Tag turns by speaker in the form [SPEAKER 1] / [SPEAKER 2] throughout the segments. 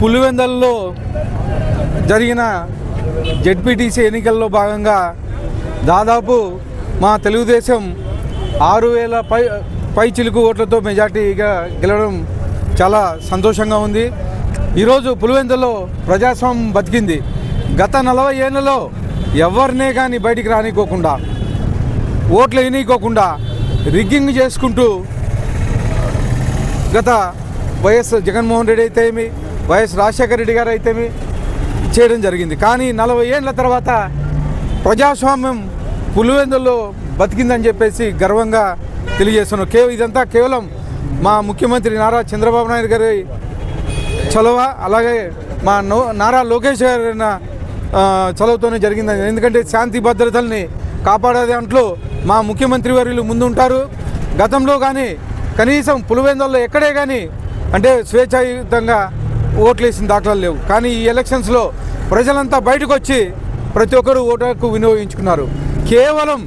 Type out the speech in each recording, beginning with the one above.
[SPEAKER 1] పులివెందల్లో జరిగిన జెడ్పీటీసీ ఎన్నికల్లో భాగంగా దాదాపు మా తెలుగుదేశం ఆరు వేల పై పై చిలుకు ఓట్లతో మెజార్టీగా గెలవడం చాలా సంతోషంగా ఉంది. ఈరోజు పులివెందులో ప్రజాస్వామ్యం బతికింది. గత నలభై ఏళ్ళలో ఎవరినే కానీ బయటికి రానికోకుండా ఓట్లు వేయనీకోకుండా రిగ్గింగ్ చేసుకుంటూ గత వైఎస్ జగన్మోహన్ రెడ్డి అయితేమి వైఎస్ రాజశేఖర రెడ్డి గారు అయితేమి చేయడం జరిగింది. కానీ నలభై ఏళ్ళ తర్వాత ప్రజాస్వామ్యం పులివెందుల్లో బతికిందని చెప్పేసి గర్వంగా తెలియజేస్తున్నాం. కేవలం ఇదంతా కేవలం మా ముఖ్యమంత్రి నారా చంద్రబాబు నాయుడు గారి చొలవ అలాగే మా నో నారా లోకేష్ గారి చొలవతోనే జరిగిందని. ఎందుకంటే శాంతి భద్రతల్ని కాపాడే దాంట్లో మా ముఖ్యమంత్రి వర్యులు ముందుంటారు. గతంలో కానీ కనీసం పులివెందుల్లో ఎక్కడే కానీ అంటే స్వేచ్ఛాయుతంగా ఓట్లు వేసిన దాఖలాలు లేవు. కానీ ఈ ఎలక్షన్స్లో ప్రజలంతా బయటకు వచ్చి ప్రతి ఒక్కరూ ఓటుకు వినియోగించుకున్నారు. కేవలం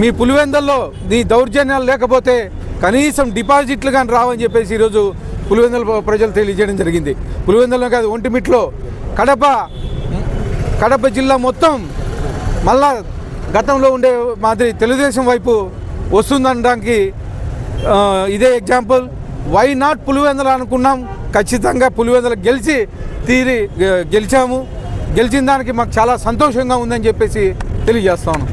[SPEAKER 1] మీ పులివెందల్లో నీ దౌర్జన్యాలు లేకపోతే కనీసం డిపాజిట్లు కానీ రావని చెప్పేసి ఈరోజు పులివెందుల ప్రజలు తెలియజేయడం జరిగింది. పులివెందల్లో కాదు ఒంటిమిట్లో కడప కడప జిల్లా మొత్తం మళ్ళా గతంలో ఉండే మాదిరి తెలుగుదేశం వైపు వస్తుందనడానికి ఇదే ఎగ్జాంపుల్ వై నాట్ పులివెందులు అనుకున్నాం? ఖచ్చితంగా పులివెందులు గెలిచి తీరి గెలిచాము. గెలిచిన దానికి మాకు చాలా సంతోషంగా ఉందని చెప్పేసి తెలియజేస్తాను